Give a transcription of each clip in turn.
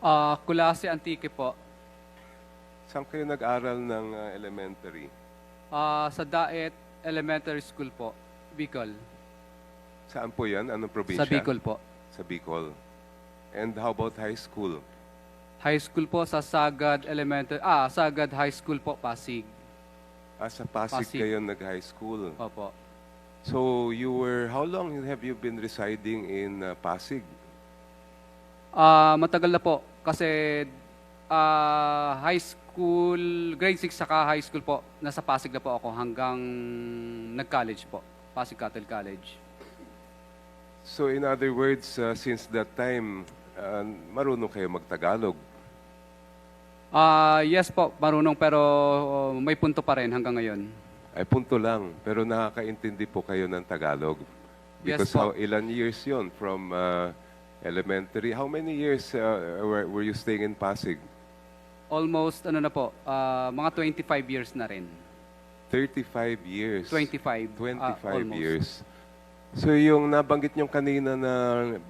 Ah, Kulase Antique po. Saan kayo nag-aral ng ah, elementary? Ah, sa Daet Elementary School po, Bicol. Saan po yan? Anong probinsya? Sa Bicol po. Sa Bicol. And how about high school? High school po sa Sagad Elementary, ah, Sagad High School po, Pasig. Ah, sa Pasig, Pasig. kayo nag-high school. Opo. So you were, how long have you been residing in ah, Pasig? Ah, matagal na po kasi ah, high school, grade 6 saka high school po, nasa Pasig na po ako hanggang nag-college po. Pasig Cattle College. So in other words, ah, since that time, ah, marunong kayo mag-Tagalog. Ah, yes po, marunong pero oh, may punto pa rin hanggang ngayon. Ay punto lang, pero nakakaintindi po kayo ng Tagalog. Yes Because po. how, ilan years yon from ah, elementary? How many years ah, were, were you staying in Pasig? Almost ano na po, ah, mga 25 years na rin. 35 years. 25. 25 ah, almost. years. So yung nabanggit nyo kanina na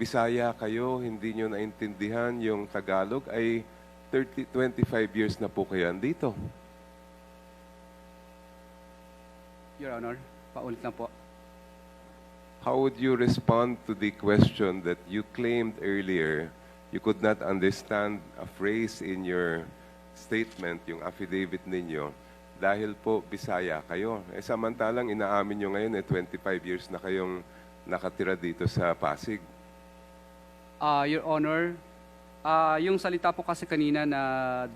Bisaya kayo, hindi nyo naintindihan yung Tagalog, ay 30, 25 years na po kayo andito. Your Honor, paulit na po. How would you respond to the question that you claimed earlier you could not understand a phrase in your statement, yung affidavit ninyo, dahil po Bisaya kayo. Eh samantalang inaamin nyo ngayon eh 25 years na kayong nakatira dito sa Pasig. Ah, Your Honor, ah, yung salita po kasi kanina na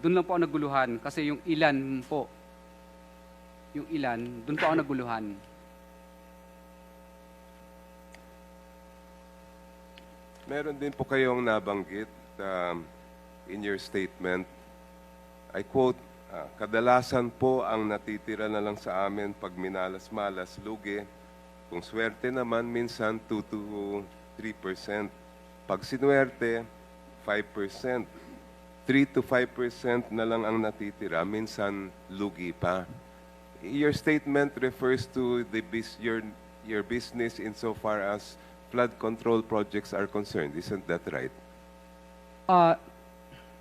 doon lang po ako naguluhan kasi yung ilan po, yung ilan, doon po ako naguluhan. Meron din po kayong nabanggit um, in your statement. I quote, ah, kadalasan po ang natitira na lang sa amin pag minalas-malas, lugi. Kung swerte naman, minsan 2 to 3%. Pag sinuwerte, 5%. 3 to 5% na lang ang natitira, minsan lugi pa. Your statement refers to the your your business insofar as flood control projects are concerned. Isn't that right? Ah,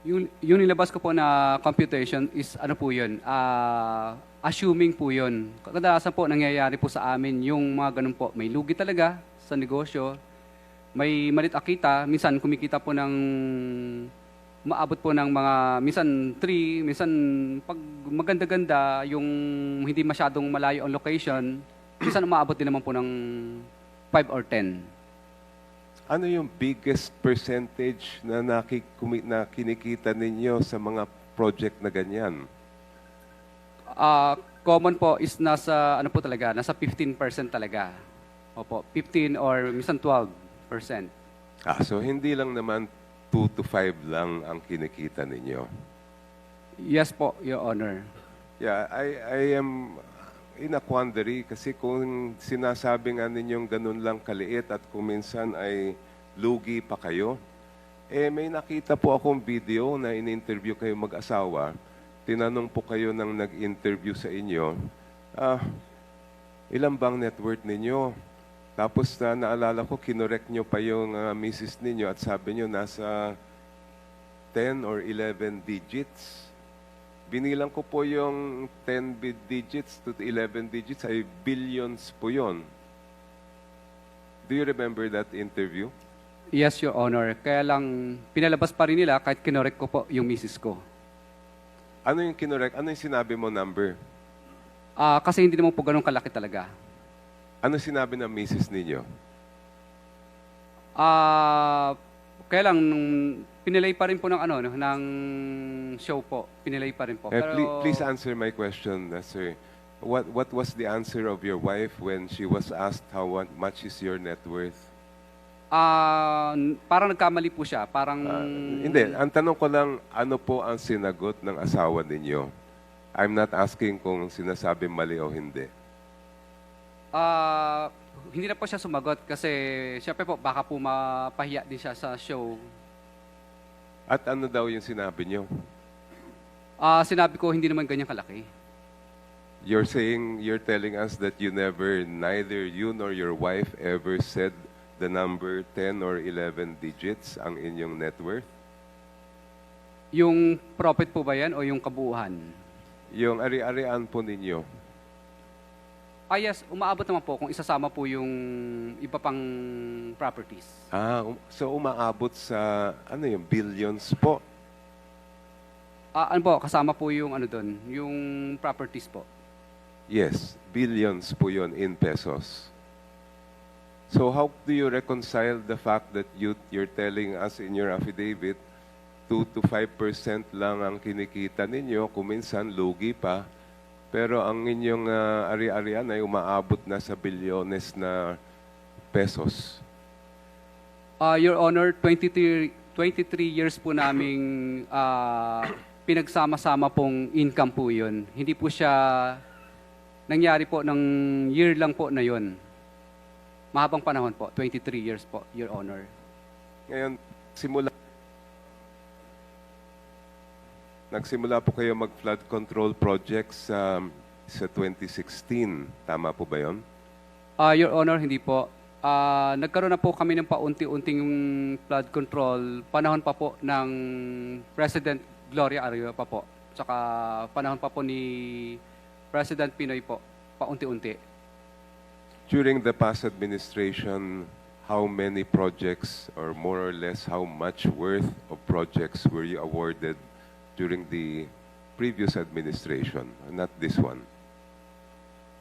yung, yung nilabas ko po na computation is ano po yun, ah, assuming po yun. Kadalasan po nangyayari po sa amin yung mga ganun po, may lugi talaga sa negosyo, may malit akita, minsan kumikita po ng maabot po ng mga, minsan 3, minsan pag maganda-ganda, yung hindi masyadong malayo ang location, minsan umaabot din naman po ng 5 or 10. Ano yung biggest percentage na, nakikumi- na kinikita ninyo sa mga project na ganyan? Ah, common po is nasa ano po talaga, nasa 15% talaga. Opo, 15 or minsan 12%. Ah, so hindi lang naman 2 to 5 lang ang kinikita ninyo. Yes po, Your Honor. Yeah, I, I am in a quandary kasi kung sinasabi nga ninyong ganun lang kaliit at kung minsan ay lugi pa kayo, eh may nakita po akong video na in-interview kayo mag-asawa. Tinanong po kayo ng nag-interview sa inyo, ah, ilan bang net worth ninyo? Tapos na naalala ko, kinorek nyo pa yung ah, misis ninyo at sabi nyo nasa 10 or 11 digits. Binilang ko po yung 10 bit digits to 11 digits ay billions po yon. Do you remember that interview? Yes, Your Honor. Kaya lang, pinalabas pa rin nila kahit kinorek ko po yung misis ko. Ano yung kinorek? Ano yung sinabi mo number? Ah, kasi hindi naman po ganun kalaki talaga. Ano sinabi ng misis ninyo? Ah, kaya lang, nung pinilay pa rin po ng ano, no, ng show po. Pinilay pa rin po. Eh, Pero- please, please answer my question, uh, sir. What, what was the answer of your wife when she was asked how what, much is your net worth? Ah, parang nagkamali po siya. Parang... Ah, hindi, ang tanong ko lang, ano po ang sinagot ng asawa ninyo? I'm not asking kung sinasabi mali o hindi. Ah, hindi na po siya sumagot kasi syempre po baka po mapahiya din siya sa show. At ano daw yung sinabi nyo? Ah, sinabi ko hindi naman ganyan kalaki. You're saying, you're telling us that you never, neither you nor your wife ever said the number 10 or 11 digits ang inyong net worth? Yung profit po ba yan o yung kabuuan? Yung ari-arian po ninyo. Ah yes, umaabot naman po kung isasama po yung iba pang properties. Ah, um- so umaabot sa, ano yung billions po? Ah, ano po, kasama po yung ano doon, yung properties po. Yes, billions po yun in pesos. So how do you reconcile the fact that you, you're telling us in your affidavit 2 to 5% lang ang kinikita ninyo, kuminsan lugi pa, pero ang inyong ah, ari-arian ay umaabot na sa bilyones na pesos. Ah, Your Honor, 23, 23 years po naming ah, pinagsama-sama pong income po yun. Hindi po siya nangyari po ng year lang po na yun. Mahabang panahon po, 23 years po, Your Honor. Ngayon, simula Nagsimula po kayo mag-flood control projects sa sa 2016. Tama po ba 'yon? Ah, Your Honor, hindi po. Ah, nagkaroon na po kami ng paunti-unting flood control panahon pa po ng President Gloria Arroyo pa po. Tsaka panahon pa po ni President Pinoy po, paunti-unti. During the past administration, how many projects or more or less how much worth of projects were you awarded during the previous administration, not this one?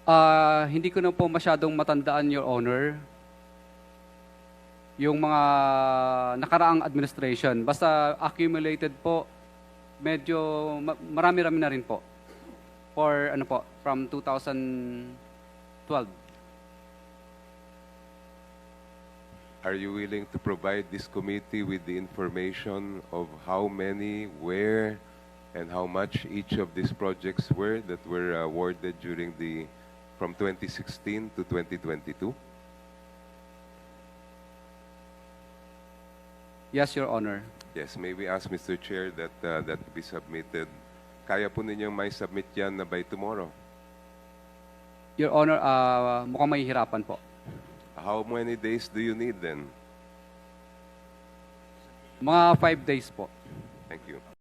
Ah, hindi ko na po masyadong matandaan, Your Honor. Yung mga nakaraang administration. Basta accumulated po, medyo ma- marami-rami na rin po. For ano po, from 2012. Are you willing to provide this committee with the information of how many, where, and how much each of these projects were that were awarded during the from 2016 to 2022? Yes, Your Honor. Yes, may we ask Mr. Chair that uh, that be submitted. Kaya po ninyong may submit yan na by tomorrow. Your Honor, ah, mukhang mahihirapan po. How many days do you need then? Mga five days po. Thank you.